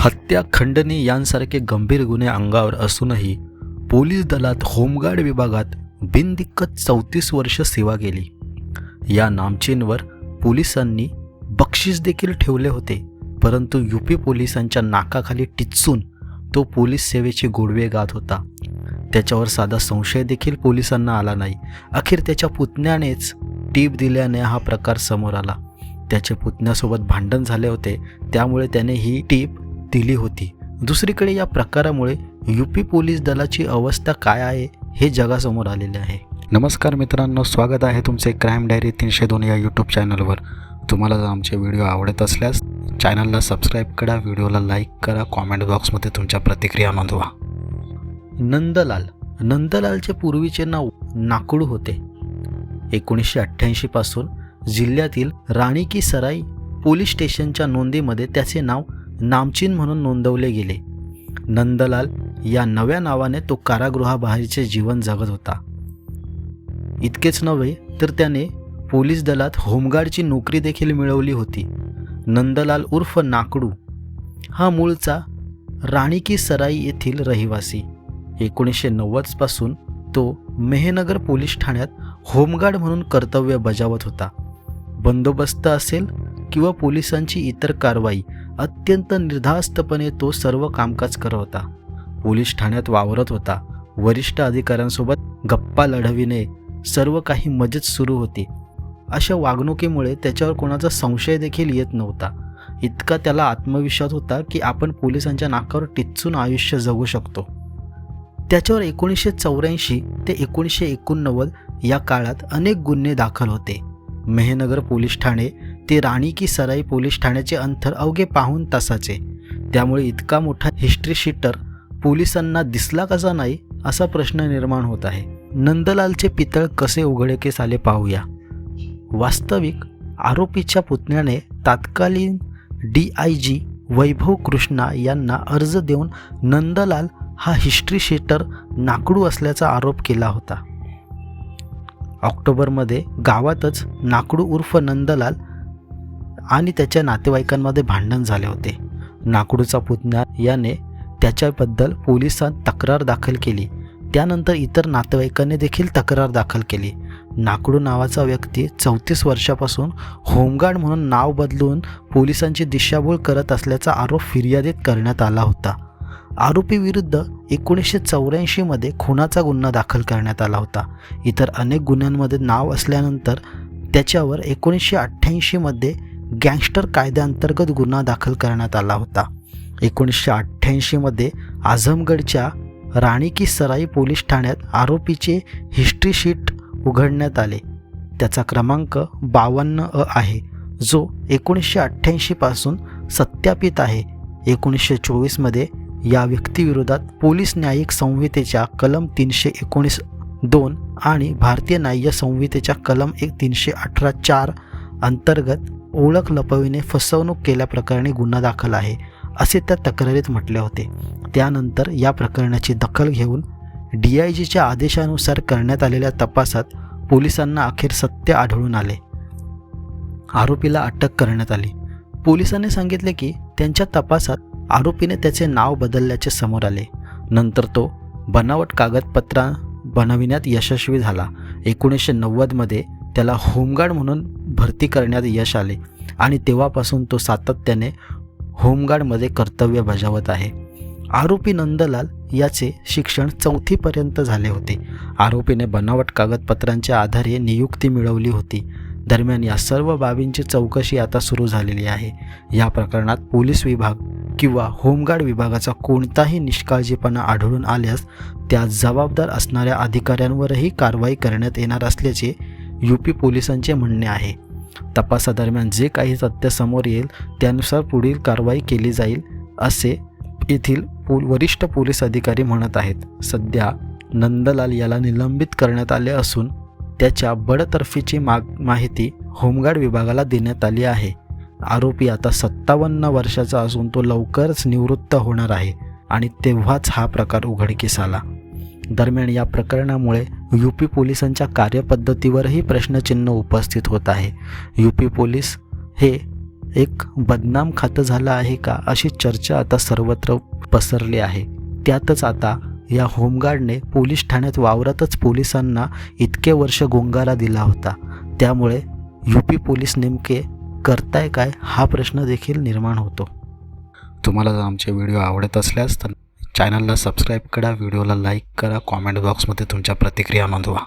हत्या खंडणी यांसारखे गंभीर गुन्हे अंगावर असूनही पोलीस दलात होमगार्ड विभागात बिनदिक्कत चौतीस वर्ष सेवा केली. या नामचीनवर पोलिसांनी बक्षीस देखील ठेवले होते परंतु यूपी पोलिसांच्या नाकाखाली टिचून तो पोलीस सेवेचे गोडवे गात होता. त्याच्यावर साधा संशय देखील पोलिसांना आला नाही. अखेर त्याच्या पुतण्यानेच टीप दिल्याने हा प्रकार समोर आला. त्याच्या पुतण्यासोबत भांडण झाले होते त्यामुळे त्याने ही टीप दिली होती. दुसरीकडे या प्रकारामुळे युपी पोलीस दलाची अवस्था काय आहे हे जगासमोर आलेले आहे. नमस्कार मित्रांनो स्वागत आहे तुमचे क्राईम डायरी तीनशे दोन या यूट्यूब चॅनलवर तुम्हाला जर आमचे व्हिडिओ आवडत असल्यास चॅनलला सबस्क्राईब करा व्हिडिओला लाईक करा कॉमेंट बॉक्समध्ये तुमच्या प्रतिक्रिया नोंदवा. नंदलाल. नंदलालचे पूर्वीचे नाव नाकुडू होते. एकोणीसशे अठ्ठ्याऐंशीपासून जिल्ह्यातील राणी की सराई पोलीस स्टेशनच्या नोंदीमध्ये त्याचे नाव नामचीन म्हणून नोंदवले गेले. नंदलाल या नव्या नावाने तो कारागृहाबाहेरचे जीवन जगत होता. इतकेच नव्हे तर त्याने पोलीस दलात होमगार्डची नोकरी देखील मिळवली होती. नंदलाल उर्फ नाकडू. हा मूळचा राणी की सराई येथील रहिवासी. एकोणीसशे नव्वदपासून तो मेहनगर पोलीस ठाण्यात होमगार्ड म्हणून कर्तव्य बजावत होता. बंदोबस्त असेल किंवा पोलिसांची इतर कारवाई अत्यंत निर्धास्तपणे तो सर्व कामकाज करत होता. पोलीस ठाण्यात वावरत होता. वरिष्ठ अधिकाऱ्यांसोबत गप्पा लढविणे सर्व काही मजेत सुरू होती. अशा वागणुकीमुळे त्याच्यावर कोणाचा संशय देखील येत नव्हता. इतका त्याला आत्मविश्वास होता की आपण पोलिसांच्या नाकावर टिचून आयुष्य जगू शकतो. त्याच्यावर एकोणीसशे चौऱ्याऐंशी ते एकोणीसशे एकोणनव्वद या काळात अनेक गुन्हे दाखल होते. मेहनगर पोलीस ठाणे ते राणी की सराई पोलीस ठाण्याचे अंतर अवघे पाहून तासाचे. त्यामुळे इतका मोठा हिस्ट्री शीटर पोलिसांना दिसला कसा नाही असा प्रश्न निर्माण होत आहे. नंदलालचे पितळ कसे उघडकीस आले पाहूया. वास्तविक आरोपीच्या पुतण्याने तात्कालीन D I G Vaibhav Krishna यांना अर्ज देऊन नंदलाल हा हिस्ट्री शेटर नाकडू असल्याचा आरोप केला होता. ऑक्टोबरमध्ये गावातच नाकडू उर्फ नंदलाल आणि त्याच्या नातेवाईकांमध्ये भांडण झाले होते. नाकडूचा पुतण्या याने त्याच्याबद्दल पोलिसांत तक्रार दाखल केली. त्यानंतर इतर नातेवाईकांनी देखील तक्रार दाखल केली. नाकडू नावाचा व्यक्ती चौतीस वर्षापासून होमगार्ड म्हणून नाव बदलून पोलिसांची दिशाभूल करत असल्याचा आरोप फिर्यादीत करण्यात आला होता. आरोपीविरुद्ध एकोणीसशे चौऱ्याऐंशीमध्ये खुनाचा गुन्हा दाखल करण्यात आला होता. इतर अनेक गुन्ह्यांमध्ये नाव असल्यानंतर त्याच्यावर एकोणीसशे अठ्ठ्याऐंशीमध्ये गँगस्टर कायद्याअंतर्गत गुन्हा दाखल करण्यात आला होता. एकोणीसशे अठ्ठ्याऐंशीमध्ये आझमगडच्या राणी की सराई पोलीस ठाण्यात आरोपीचे हिस्ट्री शीट उघडण्यात आले. त्याचा क्रमांक बावन्न अ आहे. जो एकोणीसशे अठ्ठ्याऐंशीपासून सत्यापित आहे. एकोणीसशे चोवीसमध्ये या व्यक्तीविरोधात पोलीस न्यायिक संहितेच्या कलम तीनशे एकोणीस दोन आणि भारतीय न्याय्य संहितेच्या कलम एक तीनशे अठरा चार अंतर्गत ओळख लपविणे फसवणूक केल्याप्रकरणी गुन्हा दाखल आहे असे त्या तक्रारीत म्हटले होते. त्यानंतर या प्रकरणाची दखल घेऊन डी आय जीच्या आदेशानुसार करण्यात आलेल्या तपासात पोलिसांना अखेर सत्य आढळून आले. आरोपीला अटक करण्यात आली. पोलिसांनी सांगितले की त्यांच्या तपासात आरोपीने त्याचे नाव बदलल्याचे समोर आले. नंतर तो बनावट कागदपत्रा बनविण्यात यशस्वी झाला. एकोणीसशे नव्वदमध्ये त्याला होमगार्ड म्हणून भरती करण्यात यश आले आणि तेव्हापासून तो सातत्याने होमगार्डमध्ये कर्तव्य बजावत आहे. आरोपी नंदलाल याचे शिक्षण चौथीपर्यंत झाले होते. आरोपीने बनावट कागदपत्रांच्या आधारे नियुक्ती मिळवली होती. दरम्यान या सर्व बाबींची चौकशी आता सुरू झालेली आहे. या प्रकरणात पोलीस विभाग किंवा होमगार्ड विभागाचा कोणताही निष्काळजीपणा आढळून आल्यास त्या जबाबदार असणाऱ्या अधिकाऱ्यांवरही कारवाई करण्यात येणार असल्याचे यूपी पोलिसांचे म्हणणे आहे. तपासादरम्यान जे काही तथ्य समोर येईल त्यानुसार पुढील कारवाई केली जाईल असे येथील पो वरिष्ठ पोलीस अधिकारी म्हणत आहेत. सध्या नंदलाल याला निलंबित करण्यात आले असून त्याच्या बडतर्फीची माग माहिती होमगार्ड विभागाला देण्यात आली आहे. आरोपी आता सत्तावन्न वर्षाचा असून तो लवकरच निवृत्त होणार आहे आणि तेव्हाच हा प्रकार उघडकीस आला. दरम्यान या प्रकरणामुळे यू पी पोलिसांच्या कार्यपद्धतीवरही प्रश्नचिन्ह उपस्थित होत आहे. यू पी पोलीस हे एक बदनाम खातं झालं आहे का अशी चर्चा आता सर्वत्र पसरली आहे. त्यातच आता या होमगार्डने पोलीस ठाण्यात वावरातच पोलिसांना इतके वर्ष गोंगारा दिला होता. त्यामुळे यू पी पोलीस नेमके करताय काय हा प्रश्न देखील निर्माण होतो. तुम्हाला जर आमचे व्हिडिओ आवडत असल्यास तर चॅनलला सबस्क्राईब करा व्हिडिओला लाईक करा कॉमेंट बॉक्समध्ये तुमच्या प्रतिक्रिया नोंदवा.